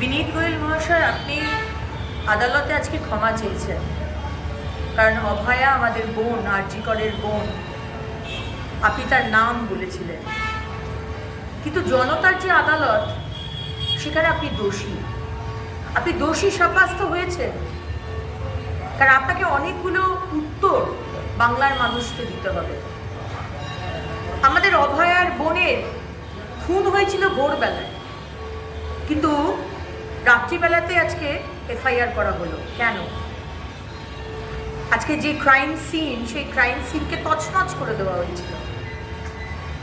বিনীত গোয়েল মহাশয়, আপনি আদালতে আজকে ক্ষমা চেয়েছেন। কারণ অভয়া আমাদের বোন, আরজিকরের বোন। আপনি তার নাম বলেছিলেন। কিন্তু জনতার যে আদালত, সেখানে আপনি দোষী। আপনি দোষী সাব্যস্ত হয়েছেন। কারণ আপনাকে অনেকগুলো উত্তর বাংলার মানুষকে দিতে হবে। আমাদের অভয়ার বোনের, খুন হয়েছিল ভোরবেলায়। কিন্তু রাত্রিবেলাতে আজকে এফআইআর করা হলো। কেন? আজকে যে ক্রাইম সিন সেই ক্রাইম সিনকে তছনছ করে দেওয়া হয়েছিল।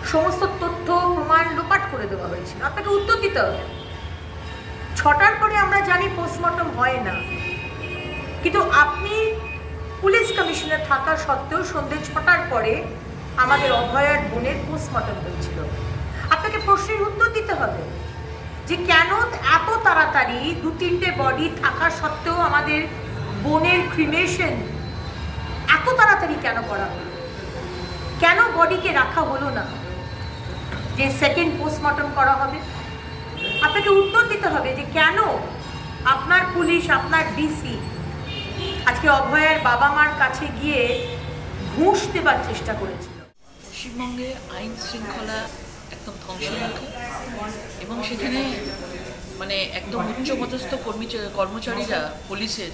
সমস্ত তথ্য, প্রমাণ লোপাট করে দেওয়া হয়েছিল। আপনাকে উত্তর দিতে হবে। ছটার পরে আমরা জানি পোস্টমর্টম হয় না। কিন্তু আপনি পুলিশ কমিশনে থাকা সত্ত্বেও সন্ধ্যে ছটার পরে আমাদের অভয়ার বোনের পোস্টমর্টম হয়েছিল। আপনাকে প্রশ্নের উত্তর দিতে হবে। যে কেন এত তাড়াতাড়ি দু তিনটে বডি থাকা সত্ত্বেও আমাদের বোনের ক্রিমেশন এত তাড়াতাড়ি কেন করা হলো? কেন বডিকে রাখা হলো না? যে সেকেন্ড পোস্টমর্টম করা হবে? আপনাকে উত্তর দিতে হবে যে কেন আপনার পুলিশ, আপনার ডিসি আজকে অভয়ের বাবা মার কাছে গিয়ে ঘুষ দেবার চেষ্টা করেছিল। পশ্চিমবঙ্গে আইন শৃঙ্খলা একদম ধ্বংসের মুখে এবং সেখানে মানে একদম উচ্চপদস্থ কর্মী, কর্মচারীরা পুলিশের,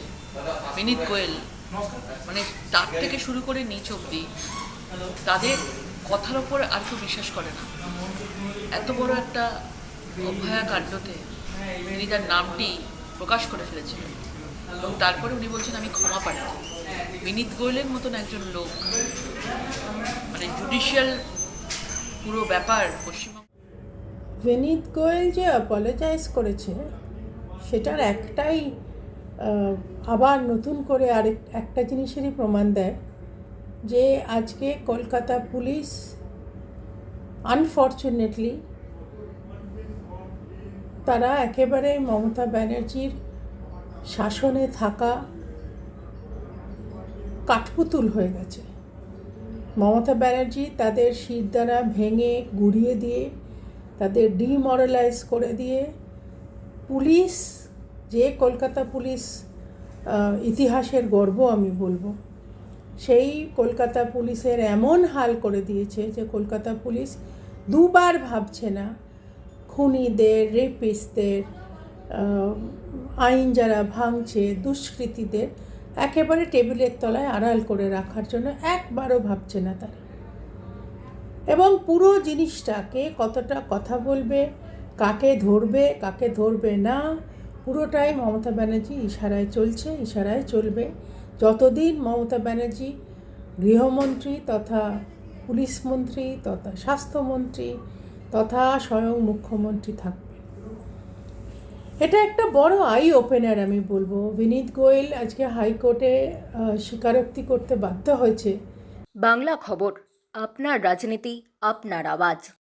বিনীত গোয়েল মানে তার থেকে শুরু করে নিচ অব্দি তাদের কথার ওপর আর কেউ বিশ্বাস করে না। এত বড় একটা অভয়া কাণ্ডতে তিনি তার নামটি প্রকাশ করে ফেলেছিলেন। এবং তারপরে উনি বলছেন, আমি ক্ষমা প্রার্থী। বিনীত গোয়েলের মতন একজন লোক মানে জুডিশিয়াল পুরো ব্যাপার পশ্চিমবঙ্গ গোয়েল যে অ্যাপোলোজাইজ করেছে, সেটার একটাই আবার নতুন করে আরেক, একটা জিনিসেরই প্রমাণ দেয় যে আজকে কলকাতা পুলিশ আনফর্চুনেটলি তারা একেবারে মমতা ব্যানার্জির শাসনে থাকা কাঠপুতুল হয়ে গেছে। মমতা ব্যানার্জি তাদের শির দ্বারা ভেঙে, গুড়িয়ে দিয়ে, তাদের ডিমরালাইজ করে দিয়ে পুলিশ, যে কলকাতা পুলিশ ইতিহাসের গর্ব আমি বলব, সেই কলকাতা পুলিশের এমন হাল করে দিয়েছে যে কলকাতা পুলিশ দুবার ভাবছে না, খুনিদের, রেপিস্টদের আইন যারা ভাঙছে, দুষ্কৃতীদের একেবারে টেবিলের তলায় আড়াল করে রাখার জন্য একবারও ভাবছে না তারা। এবং পুরো জিনিসটাকে কতটা কথা বলবে, কাকে ধরবে কাকে ধরবে না, পুরোটাই মমতা ব্যানার্জি ইশারায় চলছে, ইশারায় চলবে। যতদিন মমতা ব্যানার্জি, গৃহমন্ত্রী তথা পুলিশ মন্ত্রী তথা স্বাস্থ্যমন্ত্রী তথা স্বয়ং মুখ্যমন্ত্রী থাকবে এটা একটা বড় আই ওপেনার আমি বলব। বিনীত গোয়েল আজকে হাইকোর্টে স্বীকারোক্তি করতে বাধ্য হয়েছে। বাংলা খবর, আপনার রাজনীতি, আপনার আওয়াজ।